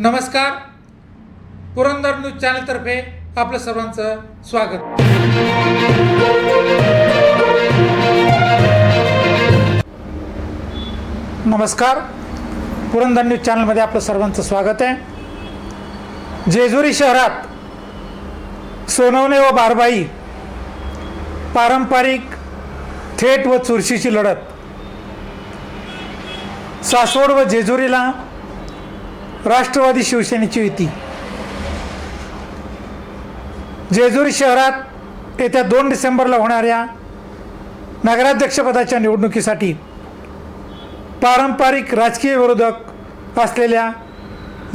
नमस्कार. पुरंदर न्यूज चॅनलतर्फे आपलं सर्वांचं स्वागत. नमस्कार. पुरंदर न्यूज चॅनलमध्ये आपलं सर्वांचं स्वागत आहे. जेजुरी शहरात सोनवणे व बारबाई पारंपरिक थेट व चुरशीची लढत. सासवड व जेजुरीला राष्ट्रवादी शिवसेनेची युती. जेजुरी शहरात येत्या दोन डिसेंबरला होणाऱ्या नगराध्यक्षपदाच्या निवडणुकीसाठी पारंपरिक राजकीय विरोधक असलेल्या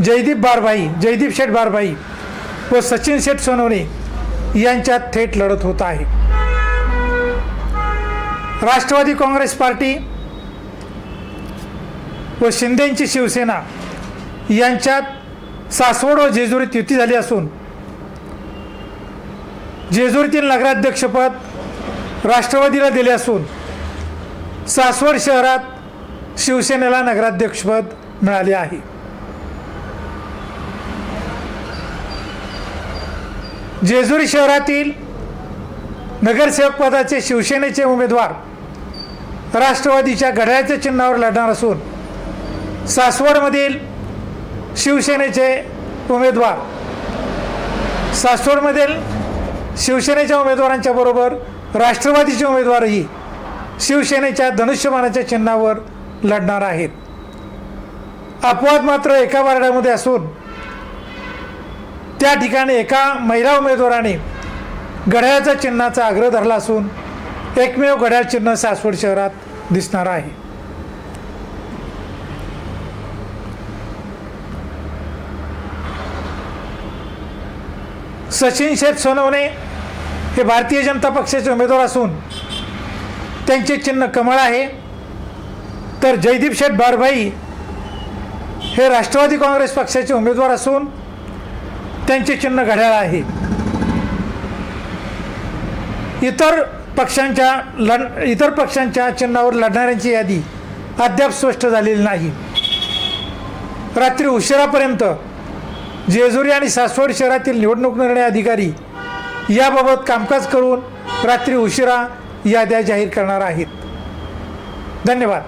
जयदीप बारभाई जयदीप शेठ बारभाई व सचिन शेठ सोनवणे यांच्यात थेट लढत होत आहे. राष्ट्रवादी काँग्रेस पार्टी व शिंदेंची शिवसेना यांच्यात सासवड व जेजुरीत युती झाली असून जेजुरीतील नगराध्यक्षपद राष्ट्रवादीला दिले असून सासवड शहरात शिवसेनेला नगराध्यक्षपद मिळाले आहे. जेजुरी शहरातील नगरसेवक पदाचे शिवसेनेचे उमेदवार राष्ट्रवादीच्या घड्याळ्याच्या चिन्हावर लढणार असून सासवडमधील शिवसेनेचे उमेदवार. सासवडमधील शिवसेनेच्या उमेदवारांच्या बरोबर राष्ट्रवादीचे उमेदवारही शिवसेनेच्या धनुष्यबाणाच्या चिन्हावर लढणार आहेत. अपवाद मात्र एका वार्डामध्ये असून त्या ठिकाणी एका महिला उमेदवाराने घड्याळाच्या चिन्हाचा आग्रह धरला असून एकमेव घड्याळ चिन्ह सासवड शहरात दिसणार आहे. सचिन शेठ सोनवणे हे भारतीय जनता पक्षाचे उमेदवार असून त्यांचे चिन्ह कमळ आहे. तर जयदीप शेठ बारभाई हे राष्ट्रवादी काँग्रेस पक्षाचे उमेदवार असून त्यांचे चिन्ह घड्याळ आहे. इतर पक्षांच्या लढ इतर पक्षांच्या चिन्हावर लढणाऱ्यांची यादी अद्याप स्पष्ट झालेली नाही. रात्री उशिरापर्यंत जेजुरी आणि सासवड शहरातील निवडणूक निर्णय अधिकारी याबाबत कामकाज करून रात्री उशिरा याद्या जाहीर करणार आहेत. धन्यवाद.